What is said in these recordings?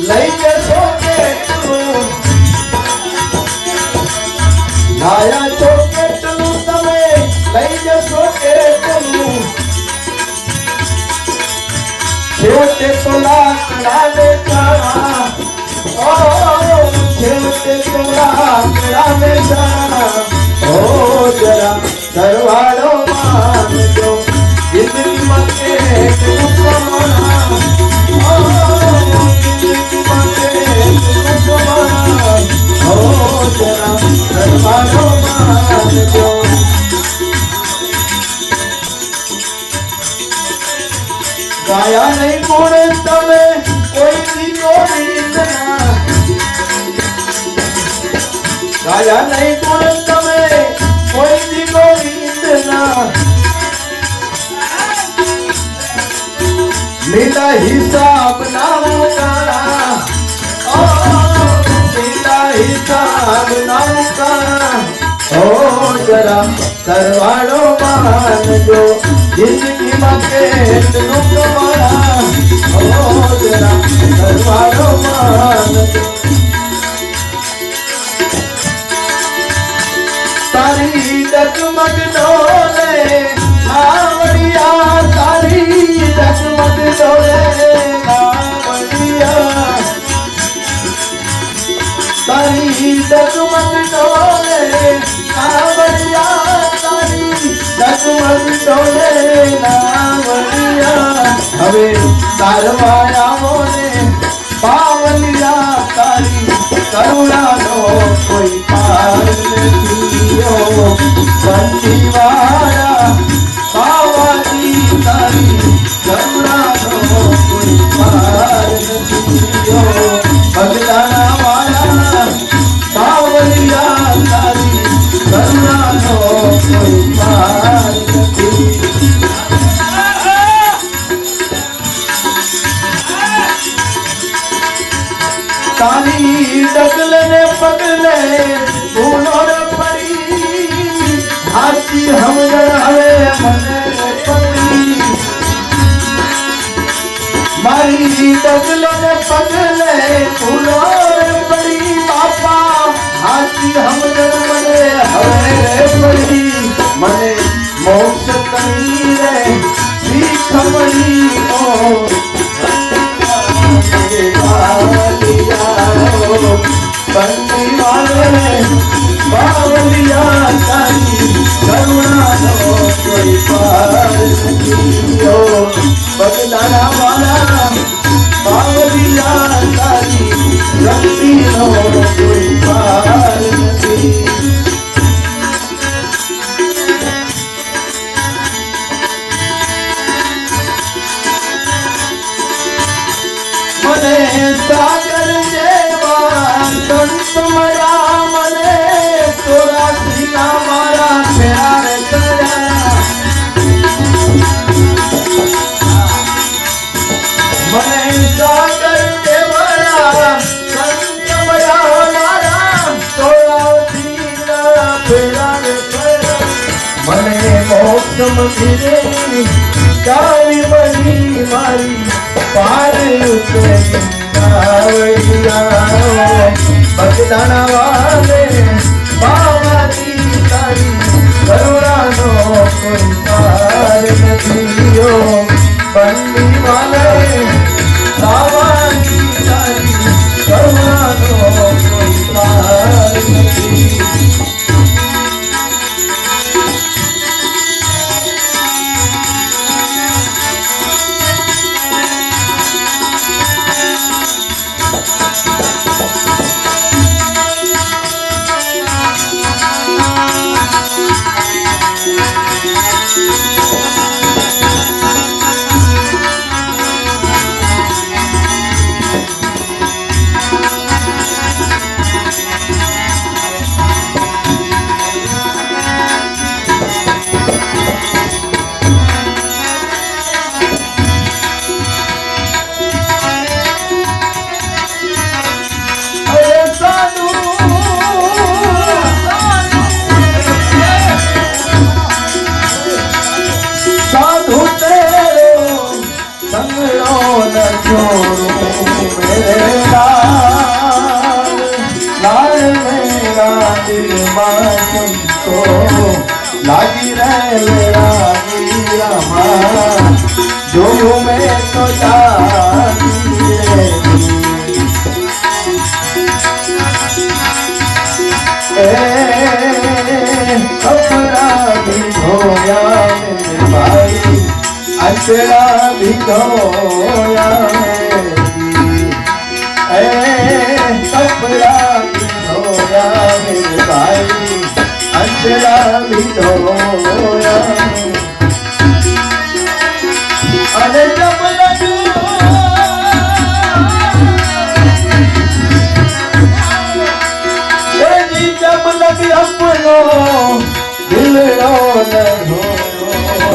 लैके सोके तू। लाया चोके तू तमे लैके सोके तू। छोटे तो लाख डाले जाना ओ छोटे तो लाख डाले जाना ओ, जरा दरवा ગાયા નહીં ગુણ તમે કોઈ દીકો રીતના ગાયા નહીં ગુણ તમે કોઈ દીકો રીતના લીલા હિસાબ ના મુકાણા ઓ લીલા હિસાબ ના મુકાણા ઓ જરા સરવાળો માનજો જિંદગીમાં તારી ડગમગ ડોલે નાવડિયા તારી ડગમગ ડોલે નાવડિયા તારી ડગમગ ડોલે નાવડિયા તારી ડગમગ ડોલે Salwa તારી ડગલે ને પગલે ભૂલો રે પડી. હાથી હમજણ હવે પડી મારી ડગલે ને પગલે ભૂલો રે પડી. બાપા, હાથી હમજણ મને હવે મંદિરે ચાવી બની મારી પાર ઉતરી આવડિયા વાલે અપરાધી ધોયા ભાઈ અચરા ધોયા ઉપલો દિલડો ન ધોયો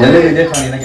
जलेबी देखा नहीं ना